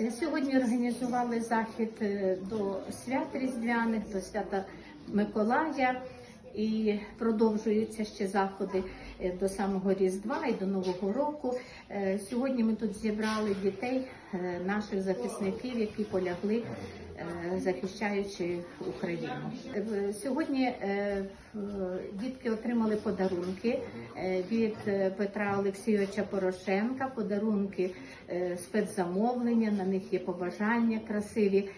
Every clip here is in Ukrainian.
Е, Сьогодні організували захід е, до свят різдвяних, до свята Миколая. І продовжуються ще заходи е, до самого Різдва і до Нового року. Е, Сьогодні ми тут зібрали дітей е, наших захисників, які полягли, захищаючи Україну. Сьогодні дітки отримали подарунки від Петра Олексійовича Порошенка, подарунки спецзамовлення, на них є побажання красиві.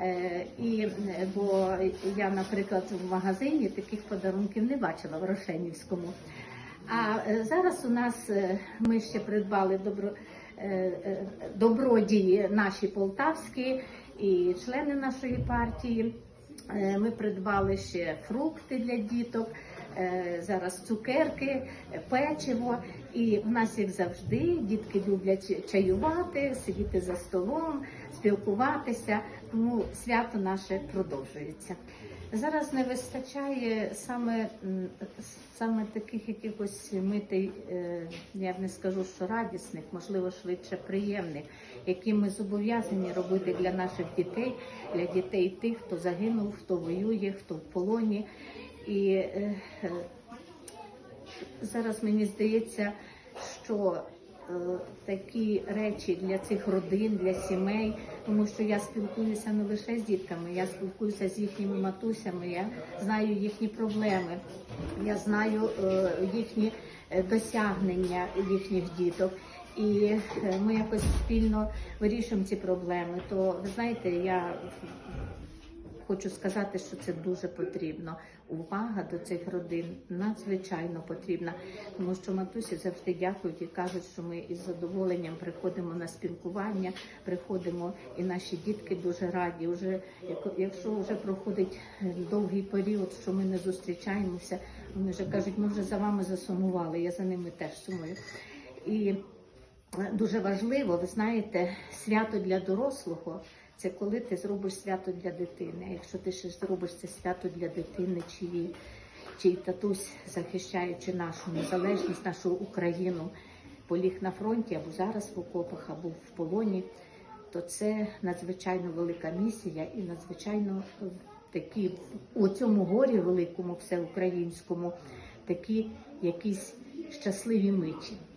Е, І е, бо я, наприклад, в магазині таких подарунків не бачила в Рошенівському. А е, зараз у нас ми ще придбали добро, добродії наші полтавські і члени нашої партії. Ми придбали ще фрукти для діток, зараз цукерки, е, печиво. І в нас, як завжди, дітки люблять чаювати, сидіти за столом, спілкуватися. Тому свято наше продовжується. Зараз не вистачає саме, саме таких якихось митей, е, я не скажу, що радісних, можливо, швидше приємних, які ми зобов'язані робити для наших дітей, для дітей тих, хто загинув, хто воює, хто в полоні. І е, е, зараз мені здається, що е, такі речі для цих родин, для сімей, тому що я спілкуюся не лише з дітками, я спілкуюся з їхніми матусями, я знаю їхні проблеми, я знаю е, їхні е, досягнення їхніх діток. І е, ми якось спільно вирішуємо ці проблеми. То ви знаєте, я Хочу сказати, що це дуже потрібно. Увага до цих родин надзвичайно потрібна, тому що матусі завжди дякують і кажуть, що ми із задоволенням приходимо на спілкування, приходимо, і наші дітки дуже раді. Уже якщо вже проходить довгий період, що ми не зустрічаємося, вони вже кажуть, ми вже за вами засумували. Я за ними теж сумую. І Дуже важливо, ви знаєте, свято для дорослого це коли ти зробиш свято для дитини. Якщо ти ще зробиш це свято для дитини, чиї, чий татусь, захищаючи нашу незалежність, нашу Україну, поліг на фронті або зараз в окопах, або в полоні, то це надзвичайно велика місія і надзвичайно такі у цьому горі великому, всеукраїнському, такі якісь щасливі миті.